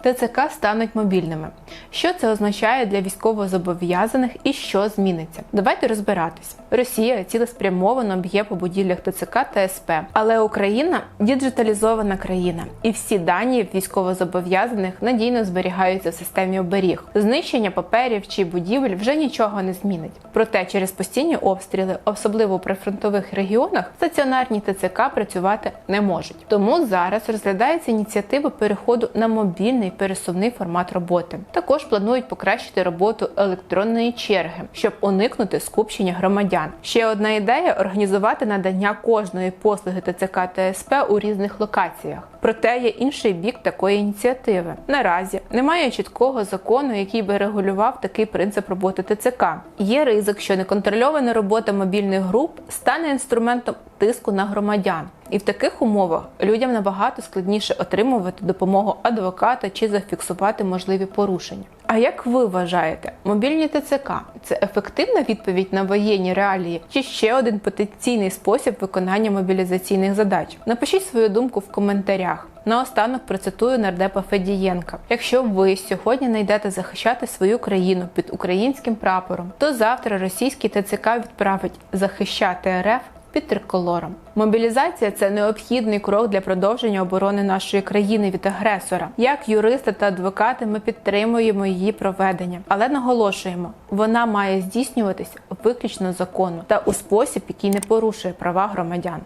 ТЦК стануть мобільними. Що це означає для військовозобов'язаних і що зміниться? Давайте розбиратись. Росія цілеспрямовано б'є по будівлях ТЦК та СП, але Україна діджиталізована країна, і всі дані військовозобов'язаних надійно зберігаються в системі оберіг. Знищення паперів чи будівель вже нічого не змінить. Проте через постійні обстріли, особливо у прифронтових регіонах, стаціонарні ТЦК працювати не можуть. Тому зараз розглядається ініціатива переходу на мобільний пересувний формат роботи. Також планують покращити роботу електронної черги, щоб уникнути скупчення громадян. Ще одна ідея організувати надання кожної послуги ТЦК та СП у різних локаціях. Проте є інший бік такої ініціативи. Наразі немає чіткого закону, який би регулював такий принцип роботи ТЦК. Є ризик, що неконтрольована робота мобільних груп стане інструментом тиску на громадян. І в таких умовах людям набагато складніше отримувати допомогу адвоката чи зафіксувати можливі порушення. А як ви вважаєте, мобільні ТЦК це ефективна відповідь на воєнні реалії чи ще один потенційний спосіб виконання мобілізаційних задач? Напишіть свою думку в коментарях. Наостанок процитую нардепа Федієнка: якщо ви сьогодні не захищати свою країну під українським прапором, то завтра російський ТЦК відправить захищати РФ під триколором. Мобілізація це необхідний крок для продовження оборони нашої країни від агресора. Як юристи та адвокати, ми підтримуємо її проведення, але наголошуємо, вона має здійснюватися виключно законно та у спосіб, який не порушує права громадян.